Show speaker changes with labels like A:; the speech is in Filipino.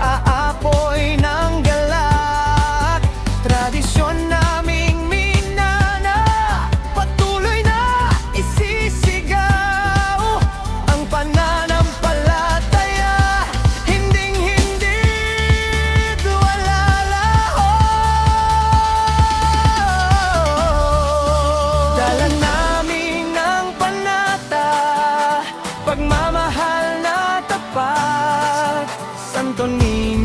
A: aapoy ng galak Tradisyon naming minana. Patuloy na isisigaw Ang pananampalataya. Hinding hindi duwalalaho Dala namin ang panata. Pagmamahal con niños.